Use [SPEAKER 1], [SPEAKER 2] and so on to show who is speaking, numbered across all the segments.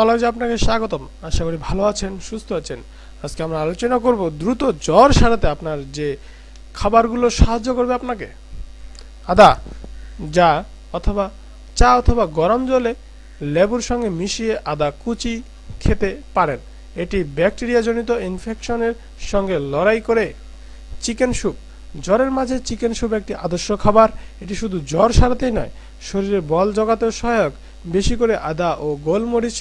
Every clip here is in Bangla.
[SPEAKER 1] নলেজে আপনাকে স্বাগতম। আশা করি ভালো আছেন, সুস্থ আছেন। আজকে আমরা আলোচনা করব দ্রুত জ্বর সারাতে আপনার যে খাবারগুলো সাহায্য করবে আপনাকে। আদা, যা অথবা চা অথবা গরম জলে লেবুর সঙ্গে মিশিয়ে আদা কুচি খেতে পারেন। এটি ব্যাকটেরিয়াজনিত ইনফেকশনের সঙ্গে লড়াই করে চিকেন স্যুপ। জ্বরের মাঝে চিকেন স্যুপ একটি আদর্শ খাবার। এটি শুধু জ্বর সারাতেই নয়, শরীরে বল জগাতেও সহায়ক। বেশি করে আদা ও গোলমরিচ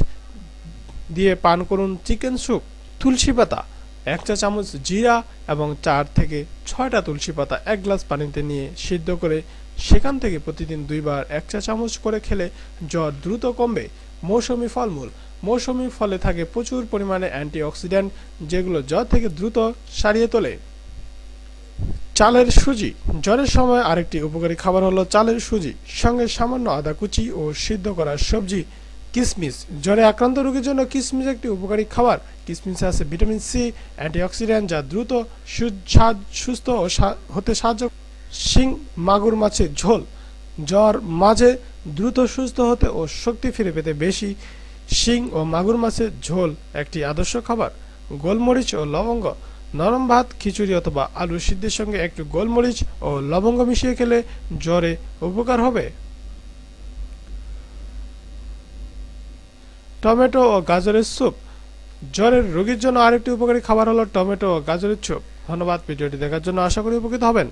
[SPEAKER 1] দিয়ে পান করুন চিকেন স্যুপ, তুলসী পাতা, এক চা চামচ জিরা এবং চার থেকে ছয়টা তুলসী পাতা এক গ্লাস পানিতে নিয়ে সিদ্ধ করে সেখান থেকে প্রতিদিন দুইবার এক চা চামচ করে খেলে জ্বর দ্রুত কমবে। মৌসুমি ফলমূল, মৌসুমি ফলে থাকে প্রচুর পরিমাণে অ্যান্টিঅক্সিডেন্ট যেগুলো জ্বর থেকে দ্রুত সারিয়ে তোলে। চালের সুজি, জ্বরের সময় আরেকটি উপকারী খাবার হলো চালের সুজি। সঙ্গে সামান্য আদা কুচি ও সিদ্ধ করা সবজি কিশমিশ জ্বরে আক্রান্ত রোগীর জন্য কিসমিস একটি উপকারী খাবার। কিশমিশে আছে ভিটামিন সি, অ্যান্টিঅক্সিডেন্ট, যা দ্রুত সুস্থ ও হতে সাহায্য শিং, মাগুর মাছের ঝোল। জ্বর মাঝে দ্রুত সুস্থ হতে ও শক্তি ফিরে পেতে বেশি শিং ও মাগুর মাছের ঝোল একটি আদর্শ খাবার। গোলমরিচ ও লবঙ্গ। নরম ভাত, খিচুড়ি অথবা আলু সিদ্ধের সঙ্গে একটু গোলমরিচ ও লবঙ্গ মিশিয়ে খেলে জ্বরে উপকার হবে। টমেটো ও গাজরের স্যুপ। জ্বরের রোগীর জন্য আরেকটি উপকারী খাবার হলো টমেটো ও গাজরের স্যুপ। ধন্যবাদ, ভিডিওটি দেখার জন্য আশা করি উপকৃত হবেন।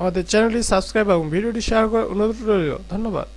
[SPEAKER 1] আমাদের চ্যানেলটি সাবস্ক্রাইব এবং ভিডিওটি শেয়ার করার অনুরোধ রইল। ধন্যবাদ।